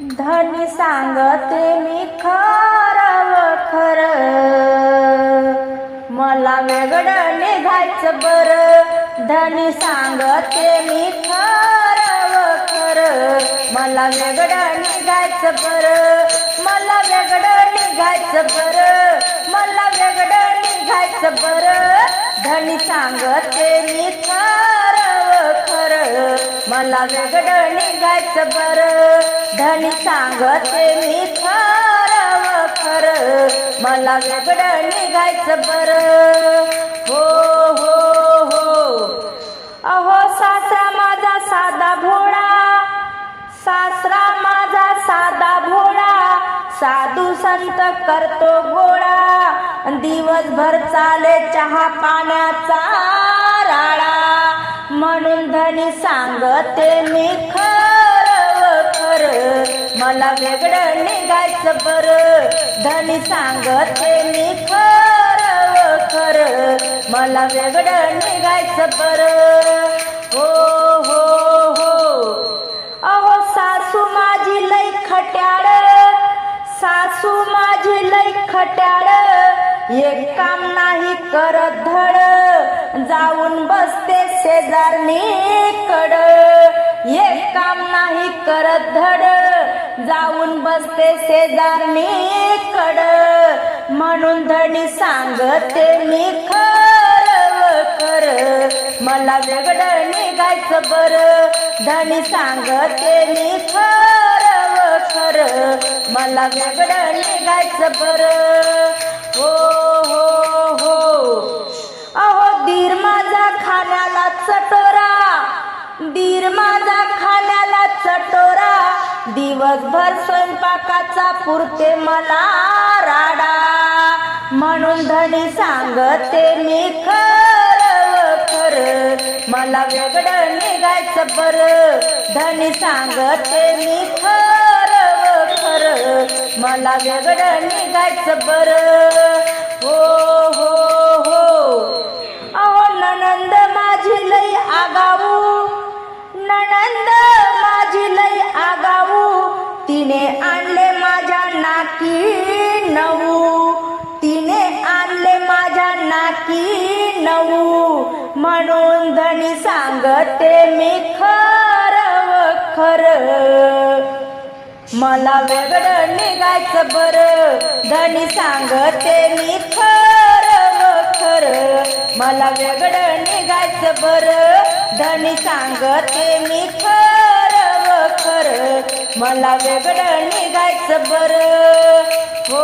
धनी सांगते मी खरं खर. मला वेगळं निघायचं बर. धनी सांगते मी खरं खर. मला वेगळं निघायचं बर. मला वेगळं निघायचं बर. मला वेगळं निघायचं बर. धनी सांगते मी खर मला वेगळं निघायचं बर. धनी सांगते मी खरं खर. मला वेगळं निघायचं बर. हो हो हो. अहो सासरा माझा साधा भोळा. सासरा माझा साधा भोळा. साधू संत करतो घोळा. दिवसभर चाले चहा पाण्याचा. जाते मी खर खर मला वेगळं निघायचं बर. धनी सांगते मी खर खर मला वेगळं निघायचं बर. हो हो हो. अहो सासू माझी लई खट्याळ सासू माझी लई खट्याळ. एक काम नाही करत शेजारणी शेजारणीकड एक काम नाही करत धड. जाऊन बसते शेजारणीकड म्हणून धडी सांगते मी खरं कर मला वेगळं निघायचं बर. धनी सांगते मी खरं खर. मला वेगळं निघायचं बर. हो हो. चटोरा. दीर माझा खाण्याला चटोरा. दिवसभर स्वयंपाकाचा पुरते मला राडा. म्हणून धनी सांगते मी खरं खर. मला वेगळं निघायचं बर. धनी सांगते मी खरं खर. मला वेगळं निघायचं बर. हो हो. तिने आणले माझ्या नाकी नऊ. तिने आणले माझ्या नाकी नऊ. म्हणून धनी सांगते मी खर खरं. मला वेगळं निघायचं बर. धनी सांगते मी खरं खर. मला वेगळं निघायचं बर. धनी सांगते मी खरं खर. मला वेगळं निघायचं बर. हो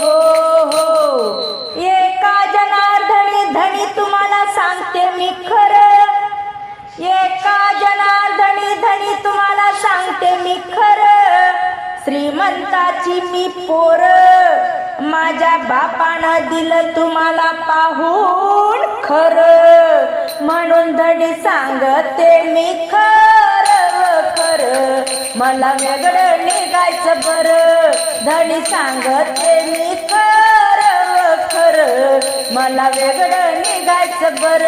हो हो. एका जनार्दनी धनी तुम्हाला सांगते मी खरं. एका जनार्दनी धनी तुम्हाला सांगते मी खरं. श्रीमंताची मी पोर. माझ्या बापानं दिलं तुम्हाला पाहून खर. म्हणून धडी सांगते मी खरं खर. मला वेगळं निघायचं बर. धडी सांगते मी खरं खर. मला वेगळं निघायचं बर.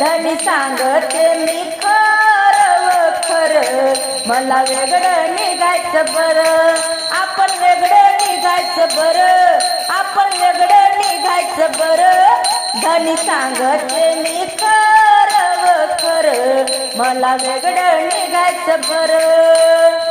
धनी सांगते मी खरं खर. मला वेगळं निघायचं बर. आपण वेगळं निघायचं बर. आपण वेगळं निघायचं बर. धनी सांगते मी मला वेगळं निघायचं बरं.